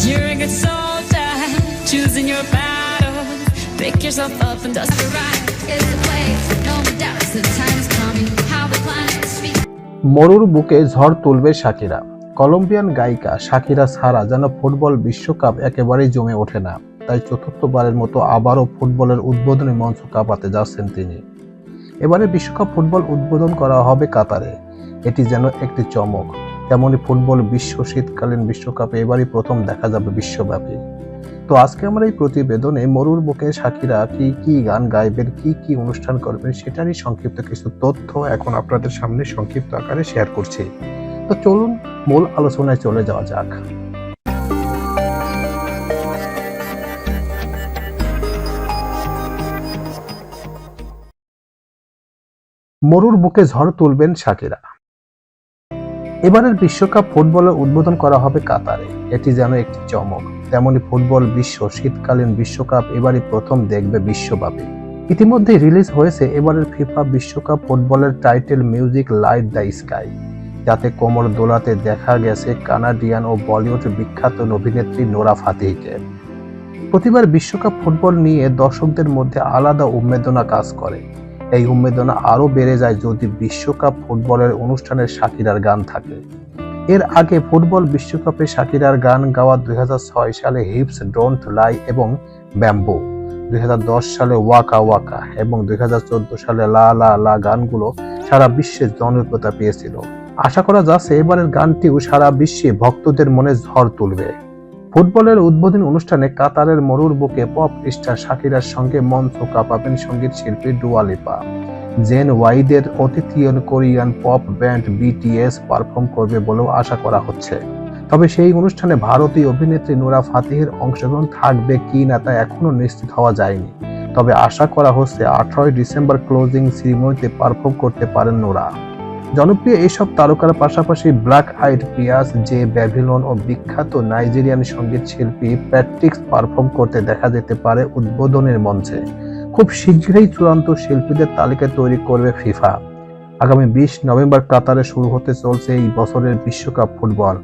You're a good soldier, choosing your. Pick yourself up and dust the right. Is. No the time is coming. How the planet মরুর বুকে ঝড় তুলবে Shakira Colombian গায়িকা শাকিরা সারা যেন football বিশ্বকাপ একেবারেই জমে ওঠে না। তাই চতুর্থবারের মতো আবারও ফুটবলের উদ্বোধনী মঞ্চ কাঁপাতে যাচ্ছেন তিনি। এবারে বিশ্বকাপ ফুটবল উদ্বোধন করা হবে কাতারে। এটি যেন একটি চমক। তেমনি ফুটবল বিশ্ব শীতকালীন বিশ্বকাপে এবারই প্রথম দেখা যাবে বিশ্বব্যাপী। তো আজকে আমরা এই প্রতিবেদনে মরুর বুকে শাকিরা কি কি গান গাইবেন, কি কি অনুষ্ঠান করবেন সেটারই সংক্ষিপ্ত কিছু তথ্য এখন আপনাদের সামনে সংক্ষিপ্ত আকারে শেয়ার করছি। তো চলুন মূল আলোচনায় চলে যাওয়া যাক। মরুর বুকে ঝড় তুলবেন শাকিরা এবারের বিশ্বকাপ ফুটবলের উদ্বোধন করা হবে কাতারে। এটি যেন একটি চমক। তেমনি ফুটবল বিশ্ব শীতকালীন বিশ্বকাপ এবারই প্রথম দেখবে বিশ্বব্যাপী। ইতিমধ্যে রিলিজ হয়েছে এবারের ফিফা বিশ্বকাপ ফুটবলের title music light the sky. যাতে কোমর দোলাতে দেখা গেছে কানাডিয়ান ও বলিউড বিখ্যাত অভিনেত্রী নোরা ফাতেহিকে। প্রতিবার বিশ্বকাপ ফুটবল নিয়ে দর্শকদের মধ্যে আলাদা উন্মেদনা কাজ করে। এই উন্মেদনা আরও বেড়ে যায় যদি বিশ্বকাপ ফুটবলের অনুষ্ঠানের শাকিরার গান থাকে। এর আগে ফুটবল বিশ্বকাপে শাকিরার গান গাওয়া দুই হাজার ছয় সালে হিপস, ডোন্ট লাই এবং ব্যাম্বো, দুই হাজার দশ সালে ওয়াকা ওয়াকা এবং দুই হাজার চোদ্দ সালে লা লা লা গানগুলো সারা বিশ্বে জনপ্রিয়তা পেয়েছিল। আশা করা যাচ্ছে এবারের গানটিও সারা বিশ্বে ভক্তদের মনে ঝড় তুলবে। ফুটবলের উদ্বোধনী অনুষ্ঠানে কাতারের মরুর বুকে পপ স্টার শাকিরার সঙ্গে মঞ্চ কাঁপাবেন সংগীত শিল্পী ডুয়ালিপা জেন ওয়াইদের অতিথিয়ন Korean pop band BTS perform করবে বলেও আশা করা হচ্ছে। তবে সেই অনুষ্ঠানে ভারতীয় অভিনেত্রী নোরা ফাতিহের অংশগ্রহণ থাকবে কি না তা এখনও নিশ্চিত হওয়া যায়নি। তবে আশা করা হচ্ছে আঠারোই ডিসেম্বর ক্লোজিং সিরিমনিতে পারফর্ম করতে পারেন নোরা। জনপ্রিয় এইসব তারকার পাশাপাশি Black Eyed Peas J Balvin ও বিখ্যাত নাইজেরিয়ান সংগীত শিল্পী প্যাট্রিক্স পারফর্ম করতে দেখা যেতে পারে উদ্বোধনের মঞ্চে। খুব শীঘ্রই চূড়ান্ত শিল্পীদের তালিকা তৈরি করবে ফিফা। আগামী বিশ নভেম্বর কাতারে শুরু হতে চলছে এই বছরের বিশ্বকাপ ফুটবল।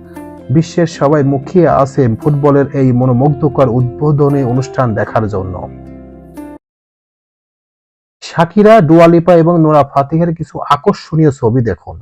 বিশ্বের সবাই মুখিয়ে আছে ফুটবলের এই মনোমুগ্ধকর উদ্বোধনী অনুষ্ঠান দেখার জন্য। শাকিরা ডুয়ালিপা এবং নোরা ফাতিহের কিছু আকর্ষণীয় ছবি দেখুন।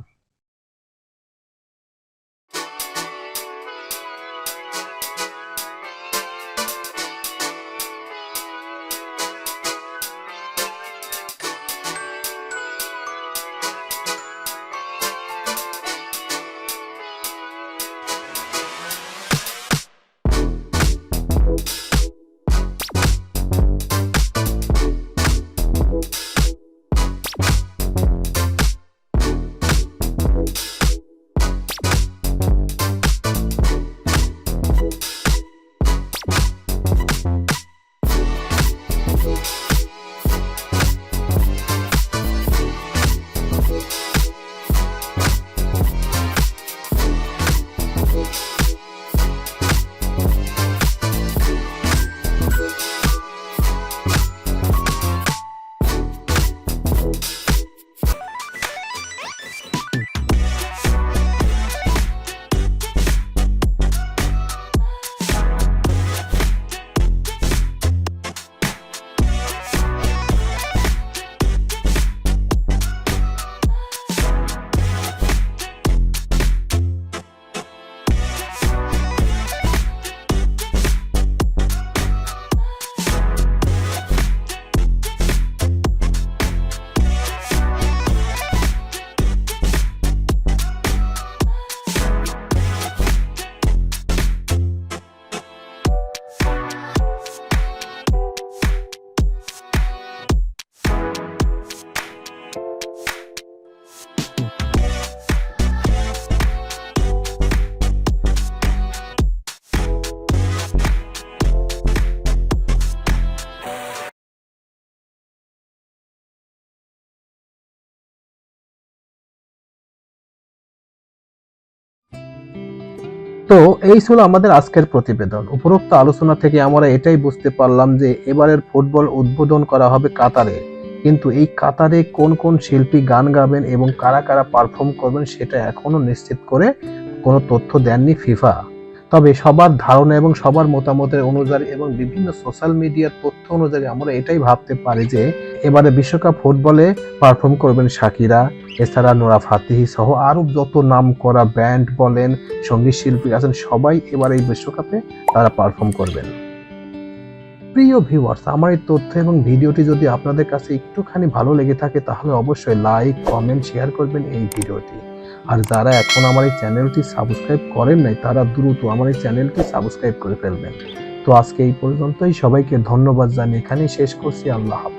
তো এই ছিল আমাদের আজকের প্রতিবেদন। উপরোক্ত আলোচনা থেকে আমরা এটাই বুঝতে পারলাম যে এবারের ফুটবল উদ্বোধন করা হবে কাতারে। কিন্তু এই কাতারে কোন কোন শিল্পী গান গাবেন এবং কারা কারা পারফর্ম করবেন সেটা এখনও নিশ্চিত করে কোনো তথ্য দেননি ফিফা। তবে সবার ধারণা এবং সবার মতামতের অনুযায়ী এবং বিভিন্ন সোশ্যাল মিডিয়ার তথ্য অনুযায়ী আমরা এটাই ভাবতে পারি যে এবারে বিশ্বকাপ ফুটবলে পারফর্ম করবেন শাকিরা, এছাড়া নোরা ফাতিহি সহ আরও যত নাম করা ব্যান্ড বলেন সংগীত শিল্পী আছেন, সবাই এবার এই বিশ্বকাপে তারা পারফর্ম করবেন। প্রিয় ভিউয়ার্স আমার এই তথ্য এবং ভিডিওটি যদি আপনাদের কাছে একটুখানি ভালো লেগে থাকে, তাহলে অবশ্যই লাইক কমেন্ট শেয়ার করবেন এই ভিডিওটি। আর যারা এখন আমার এই চ্যানেলটি সাবস্ক্রাইব করেন নাই, তারা দ্রুত আমার এই চ্যানেলটি সাবস্ক্রাইব করে ফেলবেন। তো আজকে এই পর্যন্তই, সবাইকে ধন্যবাদ জানিয়ে এখানেই শেষ করছি। আল্লাহ হাফেজ।